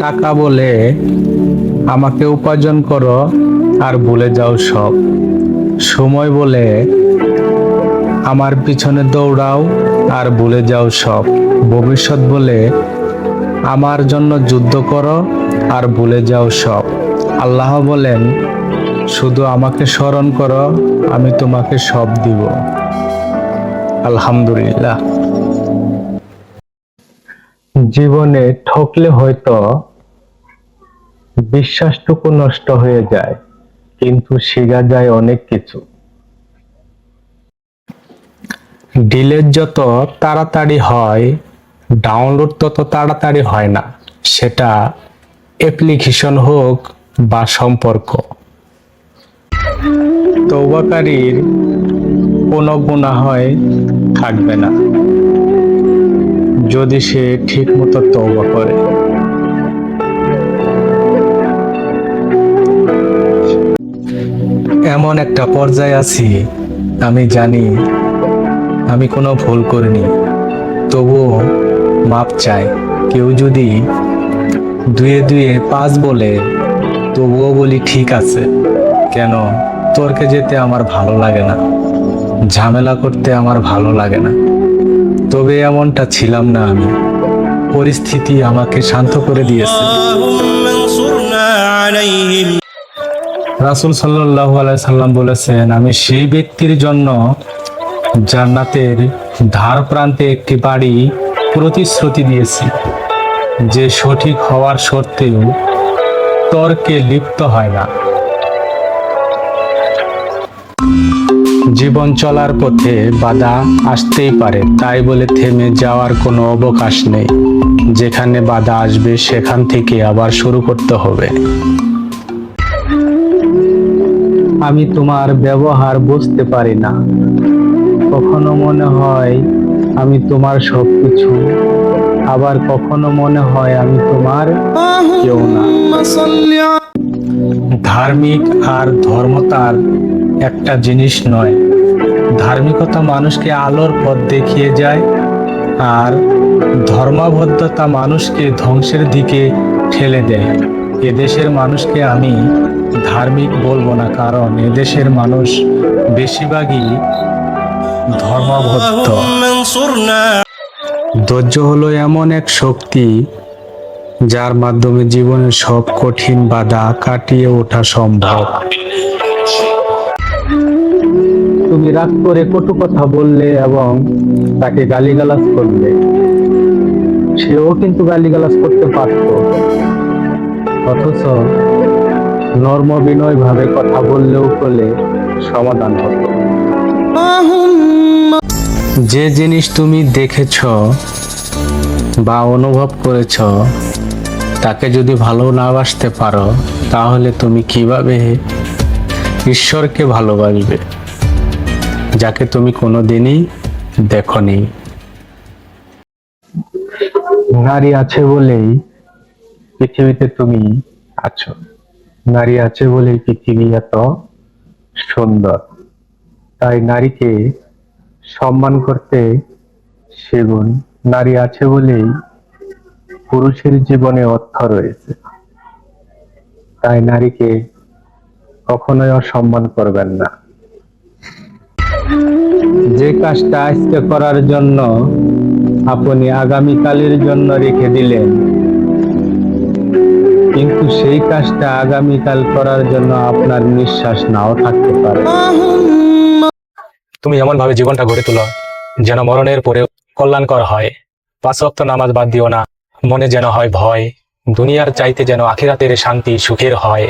টাকা বলে আমাকে উপার্জন করো আর ভুলে যাও সব। সময় বলে আমার পিছনে দৌড়াও আর ভুলে যাও সব। ভবিষ্যৎ বলে আমার জন্য যুদ্ধ করো আর ভুলে যাও সব। আল্লাহ বলেন, শুধু আমাকে স্মরণ করো, আমি তোমাকে সব দিব। আলহামদুলিল্লাহ। জীবনে ঠকলে হয়তো বিশ্বাসটুকু নষ্ট হয়ে যায়, কিন্তু শেখা যায় অনেক কিছু। ডিলেট যত তাড়াতাড়ি হয়, ডাউনলোড তত তাড়াতাড়ি হয় না, সেটা অ্যাপ্লিকেশন হোক বা সম্পর্ক। তৌবাকারীর কোনো গুণা হয় থাকবে না। যদি সে ঠিক মতো তৌবা করে। এমন একটা পর্যায়ে আছি, আমি জানি আমি কোনো ভুল করিনি, তবুও মাপ চাই। কেউ যদি দুয়ে দুয়ে পাঁচ বলে, তবুও বলি ঠিক আছে, কেন তর্কে যেতে আমার ভালো লাগে না, ঝামেলা করতে আমার ভালো লাগে না। তবে এমনটা ছিলাম না আমি। পরিস্থিতি আমাকে শান্ত করে দিয়েছে। রাসুল সাল্লাহ সাল্লাম বলেছেন, আমি সেই ব্যক্তির জন্য জান্নাতের ধার প্রান্তে একটি বাড়ি প্রতিশ্রুতি দিয়েছি, যে সঠিক হওয়ার সত্ত্বেও তর্কে লিপ্ত হয় না। জীবন চলার পথে বাধা আসতেই পারে তাই বলে থেমে যাওয়ার কোনো অবকাশ নেই। যেখানে বাধা আসবে সেখান থেকে আবার শুরু করতে হবে। আমি তোমার ব্যবহার বুঝতে পারি না। কখনো মনে হয় আমি তোমার সব কিছু আবার কখনো মনে হয় আমি তোমার কেউ না। ধার্মিক আর ধর্মতার একটা জিনিস নয়। ধার্মিকতা মানুষকে আলোর পথ দেখিয়ে যায় আর ধর্মাবদ্ধতা মানুষকে ধ্বংসের দিকে ঠেলে দেয়। এদেশের মানুষকে আমি ধার্মিক বলব না, কারণ এদেশের মানুষ বেশিরভাগই ধর্মাবদ্ধ। ধৈর্য হলো এমন এক শক্তি যার মাধ্যমে জীবনের সব কঠিন বাধা কাটিয়ে ওঠা সম্ভব। তুমি রাগ করে কটু কথা বললে এবং তাকে গালিগালাজ করলে, সেও কিন্তু গালিগালাজ করতে পারত। অথচ নর্ম বিনয় ভাবে কথা বললেও বলে সমাধান হত। যে জিনিস তুমি দেখেছ বা অনুভব করেছ, তাকে যদি ভালো না বাসতে পারো, তাহলে তুমি কীভাবে ঈশ্বরকে ভালোবাসবে? যাকে তুমি কোনোদিনই দেখনি। নারী আছে বলেই পৃথিবীতে তুমি আছো। নারী আছে বলেই পৃথিবী এত সুন্দর। তাই নারীকে সম্মান করতে সেগুন নারী আছে বলেই পুরুষের জীবনে অর্থ রয়েছে। তাই নারীকে কখনোই অসম্মান করবেন না। যে কাজটা আজকে করার জন্য আপনি আগামীকালের জন্য রেখে দিলেন। কিন্তু সেই কাজটা আগামীকাল করার জন্য আপনার নিঃশ্বাস নাও থাকতে পারে। তুমি এমন ভাবে জীবনটা গড়ে তুলো যেন মরণের পরে কল্যাণকর হয়। পাঁচ অক্ত নামাজ বাদ দিও না, মনে যেন হয় ভয়। দুনিয়ার চাইতে যেন আখিরাতের শান্তি সুখের হয়।